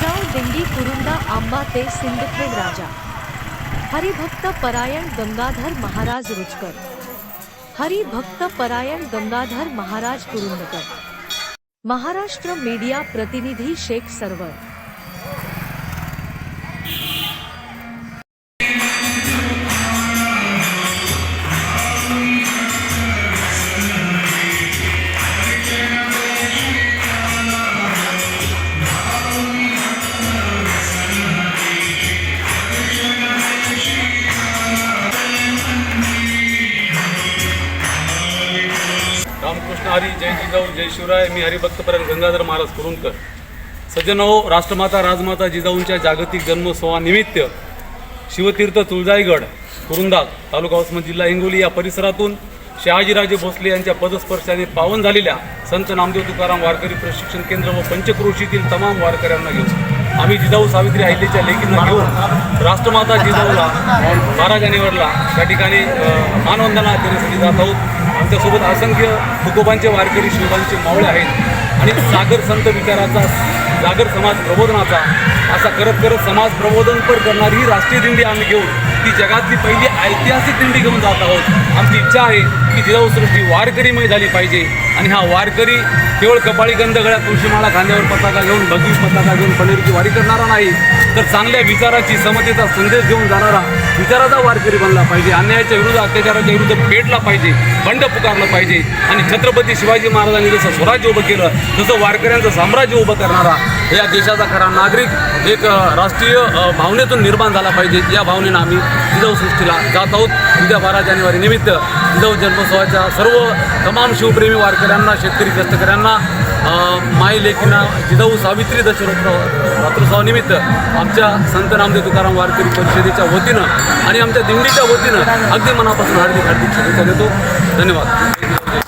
जिजाऊ दिंडी कुरुंदा आंबा ते सिंदखेड राजा. हरिभक्त परायण गंगाधर महाराज रुचकर. हरिभक्त परायण गंगाधर महाराज कुरुंदकर. महाराष्ट्र मीडिया प्रतिनिधी शेख सरवर. रामकृष्ण हरी जय जिजाऊ जय शिवराय मी हरिभक्तपर्यंत गंगाधर महाराज कुरुंदकर. सज्जनो राष्ट्रमाता राजमाता जिजाऊंच्या जागतिक जन्मोत्सवानिमित्त शिवतीर्थ तुळजाईगड कुरुंदा तालुका उस्मान जिल्हा हिंगोली या परिसरातून शहाजीराजे भोसले यांच्या पदस्पर्शाने पावन झालेल्या संत नामदेव तुकाराम वारकरी प्रशिक्षण केंद्र व पंचक्रोशीतील तमाम वारकऱ्यांना घेऊन आम्ही जिजाऊ सावित्री अहिल्याच्या लेखींना घेऊन राष्ट्रमाता जिजाऊला बारा जानेवारीला त्या ठिकाणी मानवंदना देण्यासाठी जात आहोत. आमच्यासोबत असंख्य तुकोबांचे वारकरी शिवबांचे मावळे आहेत. आणि सागर संत विचाराचा जागर समाज प्रबोधनाचा असा करत करत समाज प्रबोधनपर करणारी ही राष्ट्रीय दिंडी आम्ही घेऊन ती जगातली पहिली ऐतिहासिक दिंडी घेऊन जात आहोत. आमची इच्छा आहे की जिजाऊसृष्टी वारकरीमय झाली पाहिजे. आणि हा वारकरी केवळ कपाळी गंधगळ्या तुळशीमाळा खांद्यावर पताका घेऊन भगवी पताका घेऊन पंढरीची वारी करणारा नाही तर चांगल्या विचाराची समतेचा संदेश घेऊन जाणारा विचाराचा वारकरी बनला पाहिजे. अन्यायाच्या विरुद्ध अत्याचाराच्या विरुद्ध पेटला पाहिजे बंड पुकारलं पाहिजे. आणि छत्रपती शिवाजी महाराजांनी जसं स्वराज्य उभं केलं तसं वारकऱ्यांचं साम्राज्य उभं करणारा या देशाचा खरा नागरिक एक राष्ट्रीय भावनेतून निर्माण झाला पाहिजे. या भावनेनं आम्ही जिजाऊ सृष्टीला जात आहोत. उद्या बारा जानेवारी निमित्त जिजाऊ जन्मोत्सवाच्या सर्व तमाम शिवप्रेमी वारकऱ्यांना शेतकरी कष्टकऱ्यांना माई लेखिना जिजाऊ सावित्री दशरथ रात्रोत्सवानिमित्त आमच्या संत नामदेव तुकाराम वारकरी परिषदेच्या वतीनं आणि आमच्या दिंडीच्या वतीनं अगदी मनापासून हार्दिक हार्दिक शुभेच्छा देतो. धन्यवाद.